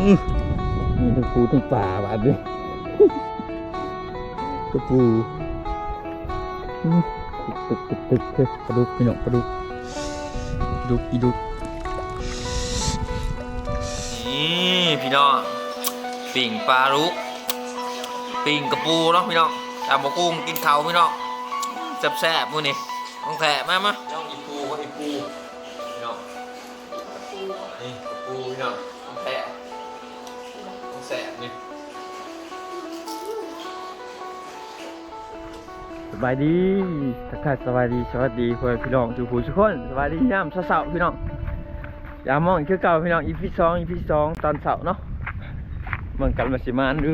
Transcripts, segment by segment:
มีทั้งปูทั้งป่าบาดด้วยกระปูตึกตึกตึกตึกปลาดุกพี่น้องปลาดุกปลาดุกอีดุกนี่พี่น้องปิ่งปลาลุกปิ่งกระปูเนาะพี่น้องจำบกุ้งกินเขาพี่น้องแซ่บๆมื้อนี้ต้องแทะมามา สบายดีทักทายสบายดีสวัสดีเพื่อนพี่น้องทุกผู้ทุกคนสบายดียามเสาร์พี่น้องยามมองคือเก่าพี่น้องอีพีสองอีพีสองตอนเสาร์เนาะเมืองกันมาสิมานดู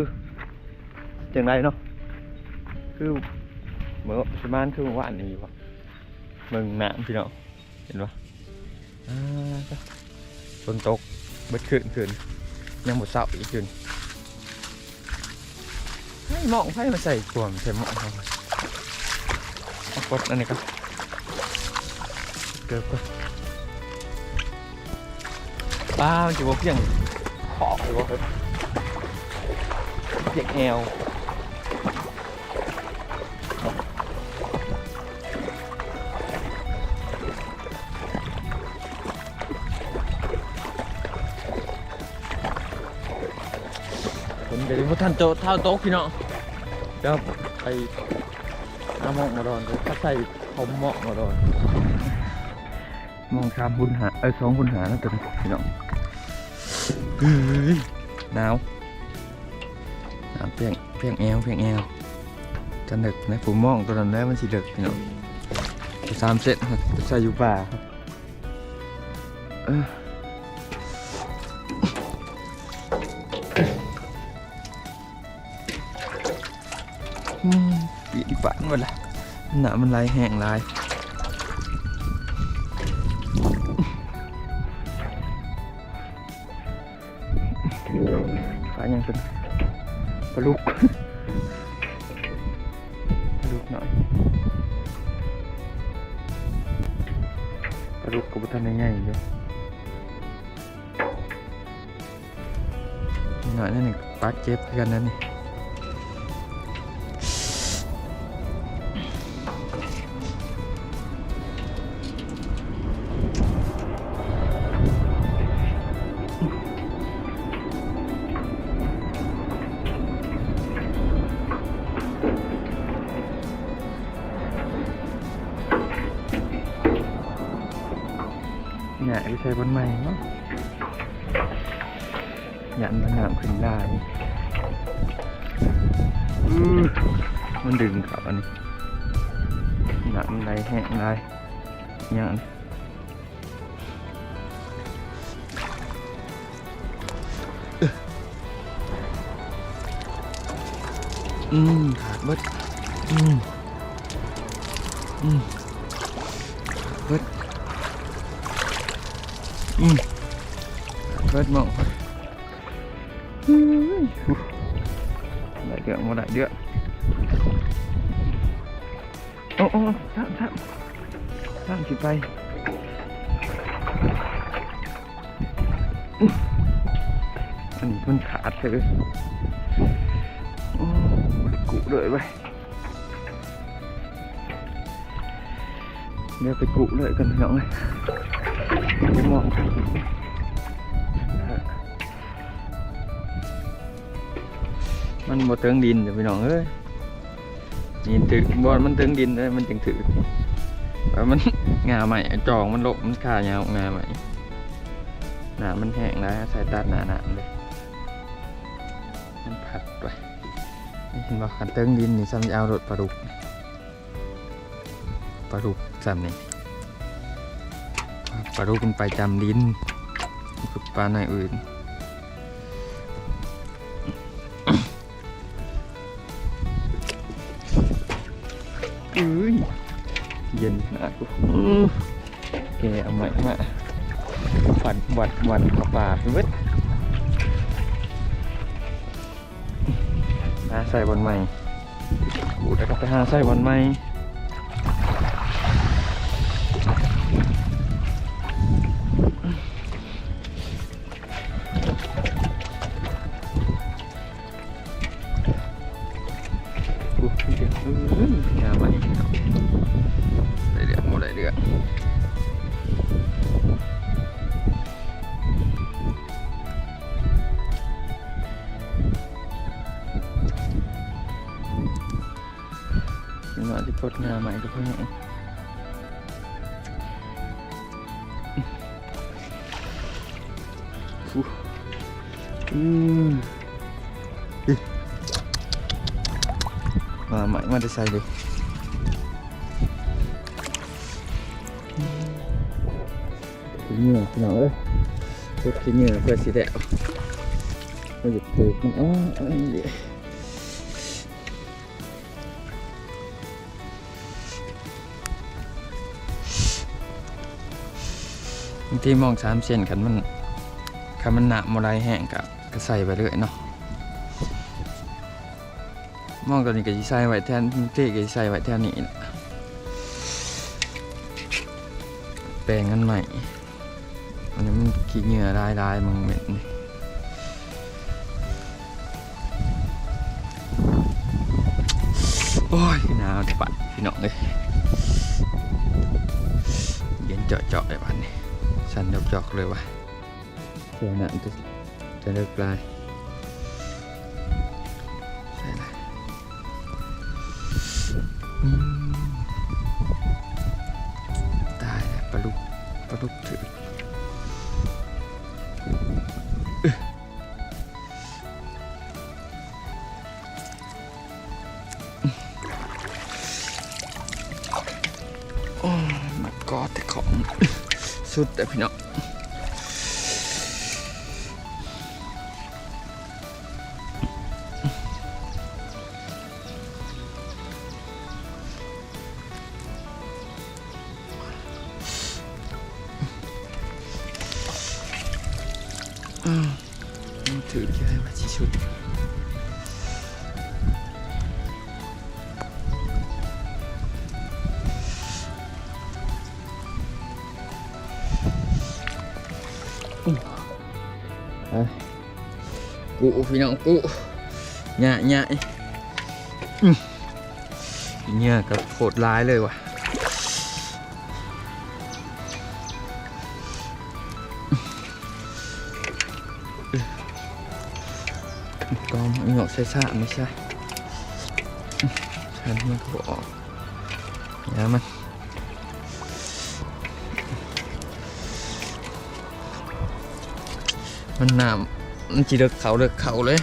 จังไรเนาะคือเหมือนสิมานคือว่าอันนี้วะเมืองน้ำพี่น้องเห็นปะฝนตกเบิดขึ้นขึ้นยังหมดเสาร์อีกขึ้นให้หมองให้มาใส่กลวมใส่หมองเขา กดอันนี้ก็เกือบก็ป้ามันจะบอกเพียงขอบหรือว่าเพียงแอวผมเดี๋ยวพวกท่านโจเท่าโต๊ะพี่น้องเดี๋ยวไป น้ำมองมาดอนเลยถ้าใส่ผมหมาะมาดอนมองชามบุญหาเอ้สองบุญหาแล้วตัวนี้พี่น้องเฮ้ยหนาวหนาวเพียงเพียงแอวเพียงแอวจะดึกนะผมมองตัวนั้นแล้วมันสิดึกพี่น้องสามเซนครับใส่อยู่ป่าครับอืม ปีนปันหมดละหนามันลายแห้งลายขายังเป็นปลาลูกปลาลูกหน่อยปลาลูกกับ บุทันง่ายๆอยู่หน่อยนั่นนี่ปลาเจ็บคือกันนั่นนี่ ไปใช้บนใหม่เนาะหยันมันหนามขึ้นได้อื้อมันดึงครับอันนี้หนามไรแห้งไรอย่างนี้อืมขาดเบิดอืมอืมขาดเบิดอืมเบิดมองไปได้เดือดมาได้เดือดโอ้โอ้ท่ามท่ามท่ามสิไปอื้ออันเลยโอ้บ่ได้กุเลยไปเดี๋ยวไปกุเลยกันพี่น้องเลยไปมองมันบ่ถึงดินจ้ะพี่น้องเอ้ยนี่ถึงบ่มันถึงดินเลยมันจึงถือแล้วมันงาใหม่จองมันลบมันขายาวงาใหม่หนามันแห้งแล้วใส่ตาหนาหนาเลยมันผัดไปเห็นบ่คันเติงดินนี่ซ้ำจะเอารถปลาดุกปลาดุกซ้ำนี่ ปลาดุกมันไปจำดินมันคือปลาในอื่นอุ้ยเย็นนะกูอื้อแกเอาใหม่มาฝันวัดวันขับป่าเวทหาใส่บนใหม่กูแล้วก็ไปหาใส่บนใหม่ อืมมาใหม่มาได้ใส่เลยขี้เหงื่อพี่น้องเอ้ยพุดขี้เหงื่อเพื่อสิแดวเราหยุดปลูกมันอ๋ออันนี้ที่มองสามเส้นคันมันคันมันหนามาไรแห้งกับ ก็ใส่ไปเรื่อยเนาะมองตัวนี้ก็ใส่ไว้แทนเท่ก็ใส่ไว้แทนนี้นะแปลงกันใหม่อันนี้มันขี้เหงื่อลายลายมังเหม็ดนี่โอ้ยหนาวจะปัดพี่น้องเลยเย็นเจาะๆเลยปันนี้สั่นจอกๆเลยวะเดี๋ยวนั้นจะ จะเลิกลายใช่ละอืมตายแล้วปลาลุกปลาลุกถืออึ๊ะโอ้มันกอดแต่ของสุดแต่พี่น้อง พี่น้องกูหยะหยะอืมเนี่ยกับโคตรร้ายเลยว่ะกอมอีหงอกใส่ซ่าไม่ใช่ฉันมันก็บออกอย่ามันมันน้ำ มันจีเลือกเขาเลือกเขาเลย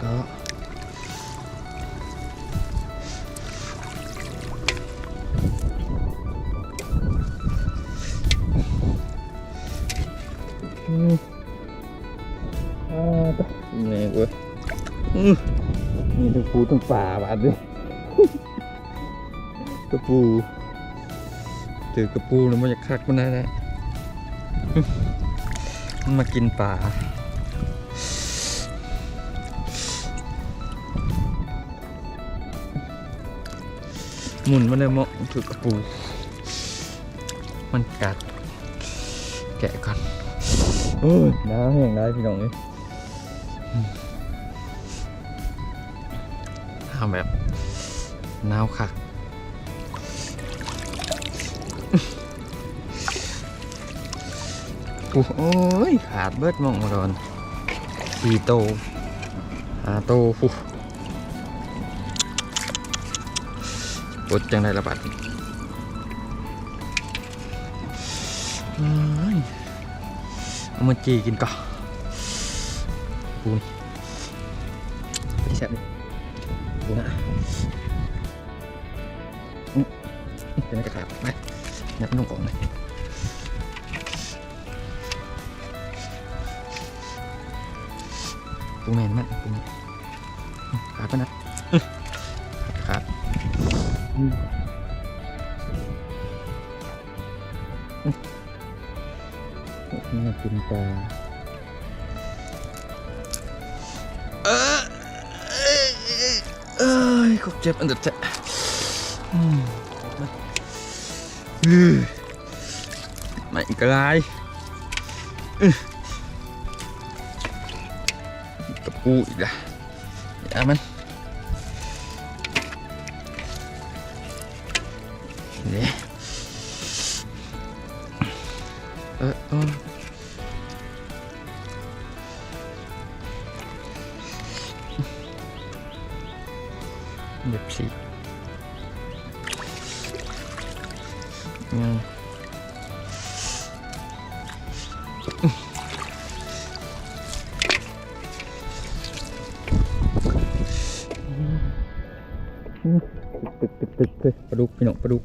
กูบ่ได้เนี่ยมันขึ้นฟังเอ้ยอือเอาใส่ละปูปลาอื้อก็อืมอ่าตะแม่เว้ยอืมมีทั้งปูทั้งป่าบาดเลยกระปูถือกระปูแล้วมันจะคักมันได้แหละอื้อมันมากินป่า หมุนมาเลยเหมาะถือกระปูมันกัด แกะก่อนโอ้ยหนาวแห้งได้พี่น้องเลยทำแบบหนาวคักโอ้ย ขาดเบิดหมองมาโดนสี่โตหาโต ฟูปวดจังไรระบาดเอามาจีกินก่อนปูนแซ่บดิปูนะเป็นอะไรจะขาดไหมนับนุ่งกล่องเลยปูแมนมันปูแมนขาดไปนะ อืมนี่กินปลาเออเอ้ยเอ้ นเด็ดแท้อืมมาอื้อไม่กระไรอื้อตะปูอีกละอย่ามันเนี่ยเออเออเด็บสิยังตึกตึกตึกตึกปลาดุกพี่น้องปลาดุก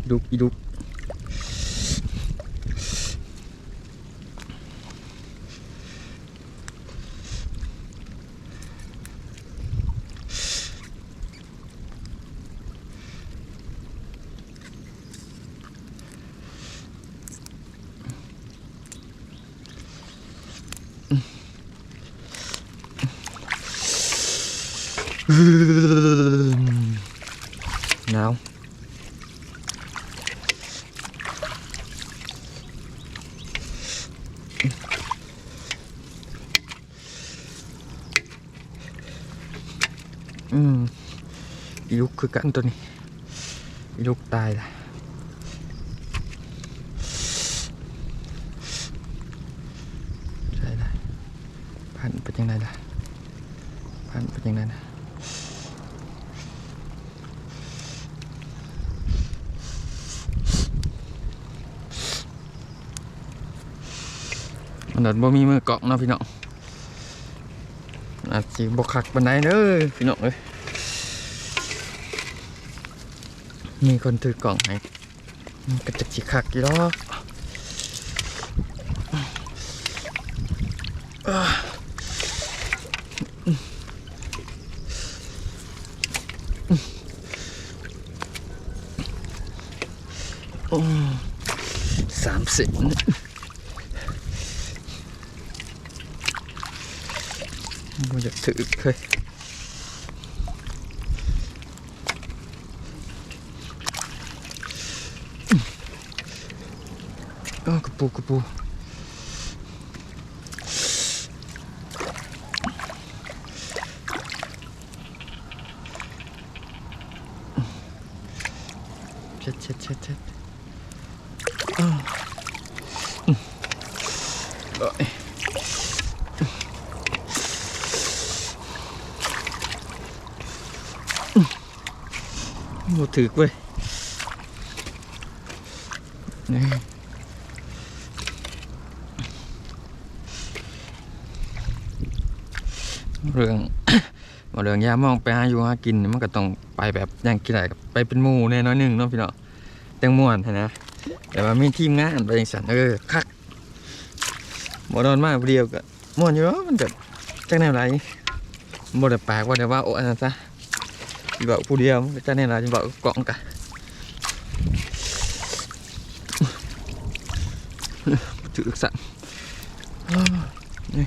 ปลาดุกอีดุกหนาว อืมลุกคือกันตัวนี้อีลุกตายละใช่ได้พันเป็นยังไงล่ะ พันเป็นยังไงนะมันดันบ่มีมือเกาะเนาะพี่น้อง อาจสิบ่คักปานใดเด้อพี่น้องเอ้ยมีคนถือกล่องให้มันก็จะสิคักอยู่ดอกอ่าโอ้สามสิบ มันจะถือเคยอ้าวกระปูกระปูเช็ดเช็ดเช็ดเช็ดอ้าวอืมเอ้ย โหถือเว้ยนี่เรื่องว่าเรื่องยามองไปหาอยู่หากินมันก็ต้องไปแบบอย่างกินอะไรไปเป็นหมู่แน่น้อยหนึ่งเนาะพี่เนาะแตงม่วนหั้นนะแต่ว่ามีทีมงานไปย่างสันเออคักบ่นอนมากเดียวก็ม่วนอยู่เนาะมันก็จังแนวไรบ่ได้ปากว่าได้ว่าโอ้อันนั้นซะ chỉ bảo phụ điểm cho nên là chỉ bảo cọng cả chữ được sẵn đây. Đây,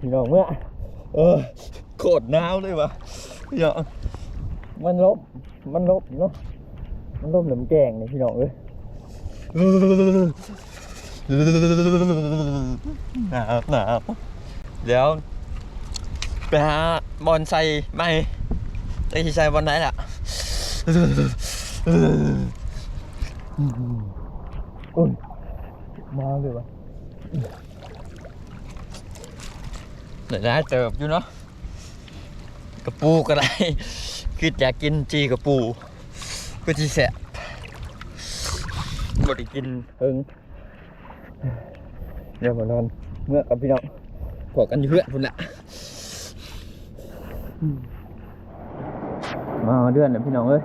พี่น้องเมื่อเออโคตรหนาวเลยวะพี่น้องมันลบมันลบเนาะมันลบเหลือมแกงนี่พี่น้องเอ้ย หนาวหนาวเดี๋ยวไปหาบอลใส่ไม่ไอ้ที่ใส่บอลไหนล่ะอุ้ยมาเลยวะเดี๋ยวได้เติบอยู่เนาะกระปูก็ได้คืออยากกินจีกระปูก็จีแสบบ่ได้กินเฮิง เดี๋ยวมานอนเมื่อกับพี่น้องพวกกันอยู่เพื่อนพุ่นแหละมาเดือนนะพี่น้องเอ้ย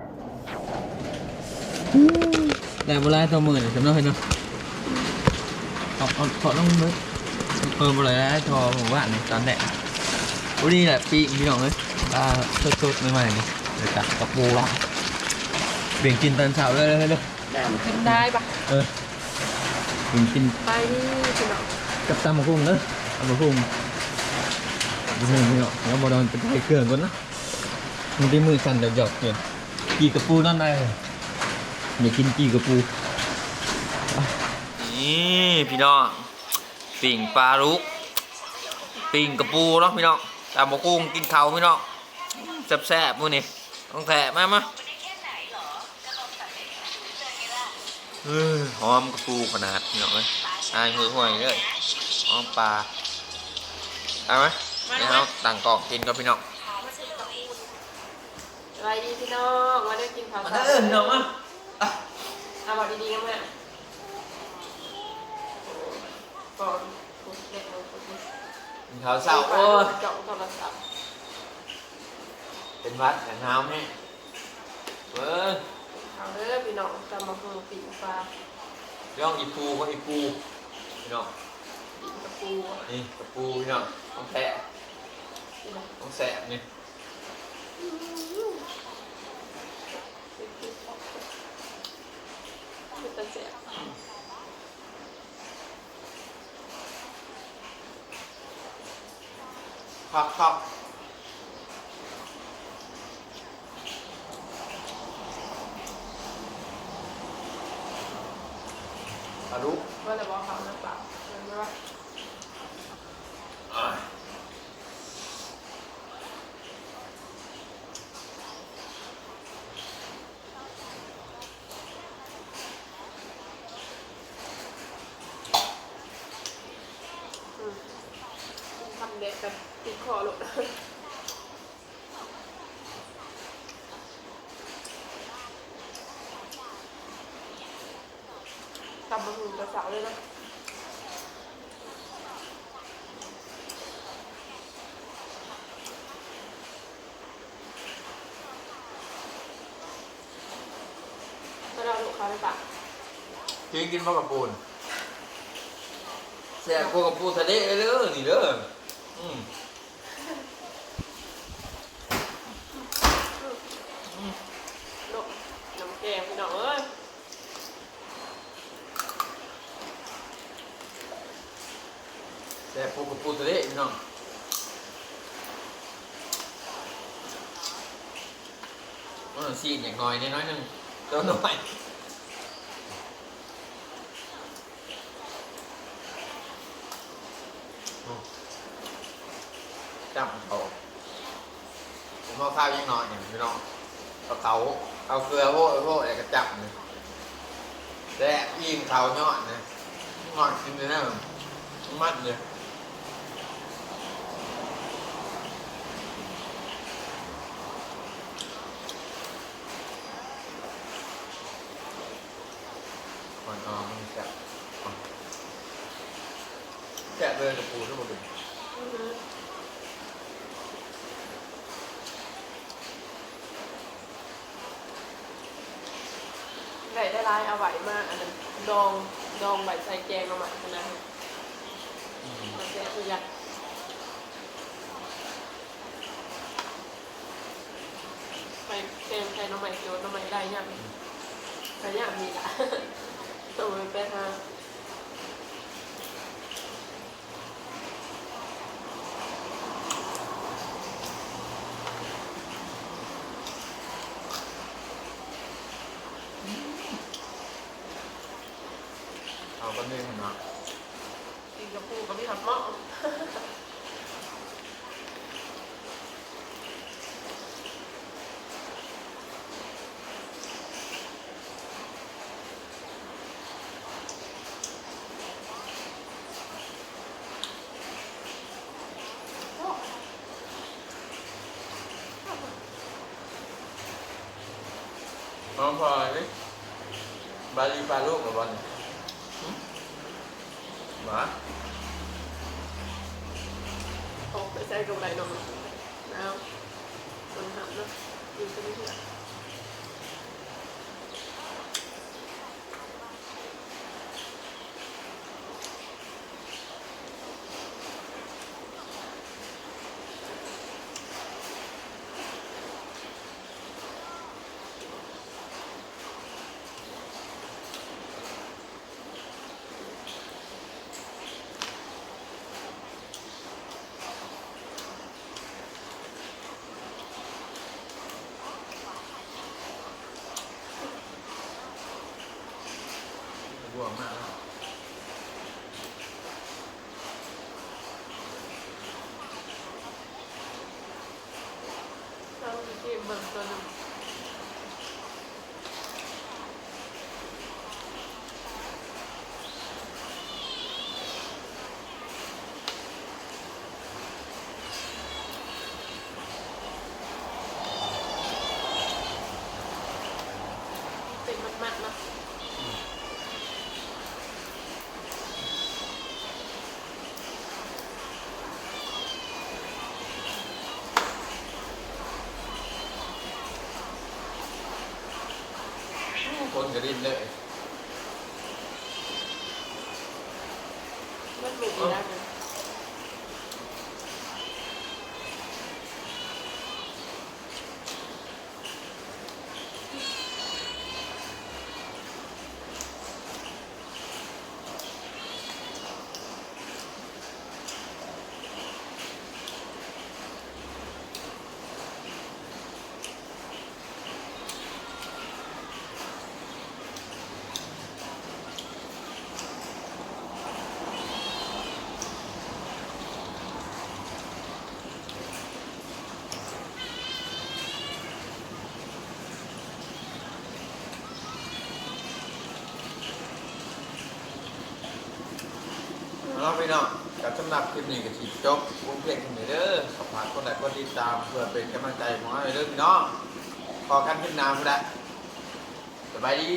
แต่โบราณตัวมือเนี่ยจำได้เนาะเอาเอาถอดลงมือเพิ่มอะไรได้ทอผมว่านี่ตอนแรกวันนี้แหละปีกพี่น้องเอ้ยปลาสดๆใหม่ๆนี่เดี๋ยวจับกระปูละเบี่ยงกินตอนเช้าเลยเลยเลยกินได้ปะเออ เบี่ยงกินไปนี่พี่น้องกับตำมะกุ้งเนอะตำมะกุ้งนิดนึงพี่น้องแล้วบอลอนเป็นไทยเครื่องก่อนนะมันได้มือสั่นหยอกๆเกินกีกระปูนั่นได้อยากกินกีกระปูนี่พี่น้องปิ่งปลาลุกปิ่งกระปูเนาะพี่น้องตามบกุ้งกินเขาวพี่น้องแซ่บๆมื้อนี้ต้องแทะมามาเออ หอมกระปูขนาดพี่น้องเลยอายมือห่วยเลยหอมปลาเอาไหมเดี๋ยวเราต่างกล่องกินกับพี่น้องสวัสดีพี่น้องมาได้กินข้าวมาเช้าเด้อพี่น้องมาอะเอาบอกดีๆกันแม่ก่อนกดเด็กเลยกดเด็กกินข้าวเช้าโอ้ยเจาะโทรศัพท์เป็นวัดแต่น้ำนี่เว้ย เอาเด้อพี่น้องจะมาพูปีกปลาย่องอีปูก็อีปูพี่น้องปีกกระปูนี่กระปูพี่น้องต้องแทะต้องแสบนี่คือตะเสียครับค รับปลาดุกว่าแต่ว่าเขาหรือเปล่าเห็นไหมว่า อะ อืมทำเด็กแบบติดคอหลบทำมาหุ่นกระเสาเลยนะ ก็เราลูกเขาได้ปะกินกินปลากระปูนแสบกว่ากระปูทะเลเลยเด้อนี่เด้ออืมลูกน้ำแกงพี่น้องเอ้ยแสบกว่ากระปูทะเลพี่น้องมันซีดอย่างน้อยนิดน้อยหนึงตัวน้อย จับเขาผมเอาข้าวยิ่งน้อยอย่างพี่น้องเอาเขาเอาเกลือโว้ยโว้ยแล้วก็จับเลยแต่ยิงเขายอดนะยอนกินเลยนะมัดเลย ก่อนอ๋อมันแสบอ๋อแสบเลยกับปูทั้งหมดเลย อื้อหือได้ได้ร้ายเอาไหว มาอันนั้นดองดองใบใส่แกงเอาใหม่นาดนั้นมันแซ่บคือยักไปแกงใส่น้ำใหม่โยนน้ำใหม่ได้ยังแต่ยังมีละต้องไปไปหาก็นึ่งเนาะ กินกับปูกับพี่หับหม้อ พองพลอยบาลีปลาลูกหรือบอลหมาโอ้ไปใช้กับไรนมแล้วมันหันนาะกินไปเรื่ คนกระดิ่งเลย มันหลุดอีกแล้วนะ แล้ว พี่น้องกับสำหรับคลิปนี้กับทีจบวงเพลงคนี้เด้อขอบคุณคนใดคนติดตามเพื่อเป็นกำลังใจของเราเด้อพี่น้องขอกันขึ้นน้ำก็ได้สบายดี